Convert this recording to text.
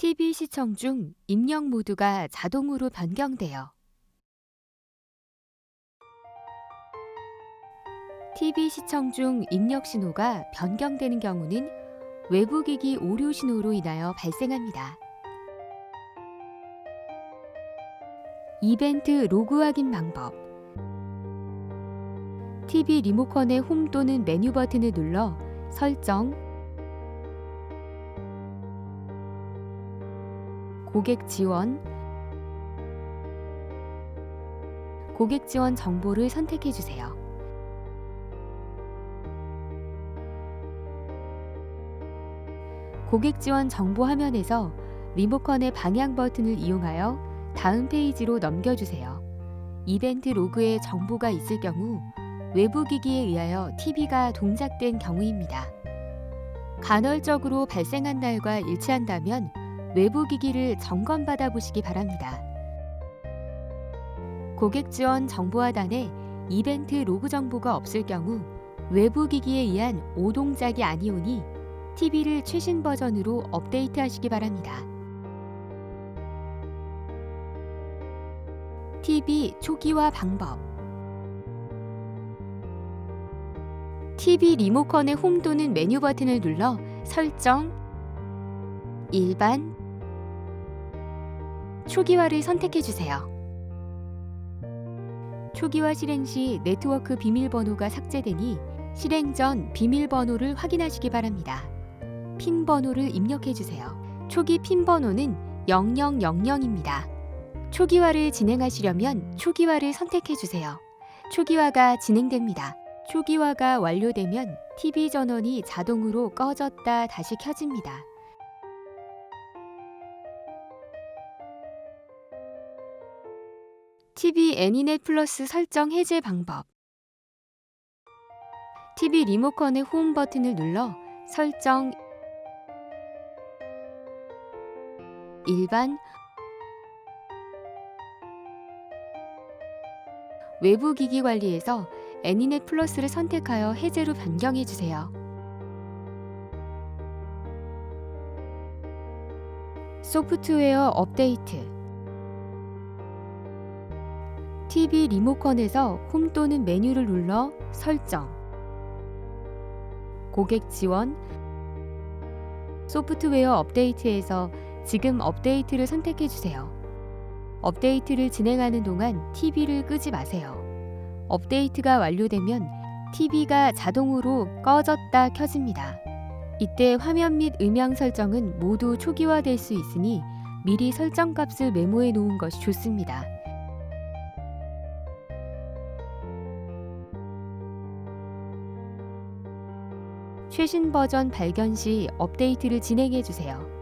TV 시청 중 입력 모드가 자동으로 변경돼요. TV 시청 중 입력 신호가 변경되는 경우는 외부 기기 오류 신호로 인하여 발생합니다. 이벤트 로그 확인 방법 TV 리모컨의 홈 또는 메뉴 버튼을 눌러 설정, 고객 지원, 고객 지원 정보를 선택해 주세요. 고객 지원 정보 화면에서 리모컨의 방향 버튼을 이용하여 다음 페이지로 넘겨주세요. 이벤트 로그에 정보가 있을 경우 외부 기기에 의하여 TV가 동작된 경우입니다. 간헐적으로 발생한 날과 일치한다면 외부 기기를 점검받아 보시기 바랍니다. 고객 지원 정보 하단에 이벤트 로그 정보가 없을 경우 외부 기기에 의한 오동작이 아니오니 TV를 최신 버전으로 업데이트하시기 바랍니다. TV 초기화 방법 TV 리모컨의 홈 또는 메뉴 버튼을 눌러 설정, 일반, 초기화를 선택해 주세요. 초기화 실행 시 네트워크 비밀번호가 삭제되니 실행 전 비밀번호를 확인하시기 바랍니다. 핀 번호를 입력해 주세요. 초기 핀 번호는 0000입니다. 초기화를 진행하시려면 초기화를 선택해 주세요. 초기화가 진행됩니다. 초기화가 완료되면 TV 전원이 자동으로 꺼졌다 다시 켜집니다. TV 애니넷 플러스 설정 해제 방법. TV 리모컨의 홈 버튼을 눌러 설정. 일반. 외부 기기 관리에서 애니넷 플러스를 선택하여 해제로 변경해 주세요. 소프트웨어 업데이트 TV 리모컨에서 홈 또는 메뉴를 눌러 설정 고객 지원 소프트웨어 업데이트에서 지금 업데이트를 선택해 주세요. 업데이트를 진행하는 동안 TV를 끄지 마세요. 업데이트가 완료되면 TV가 자동으로 꺼졌다 켜집니다. 이때 화면 및 음향 설정은 모두 초기화될 수 있으니 미리 설정 값을 메모해 놓은 것이 좋습니다. 최신 버전 발견 시 업데이트를 진행해 주세요.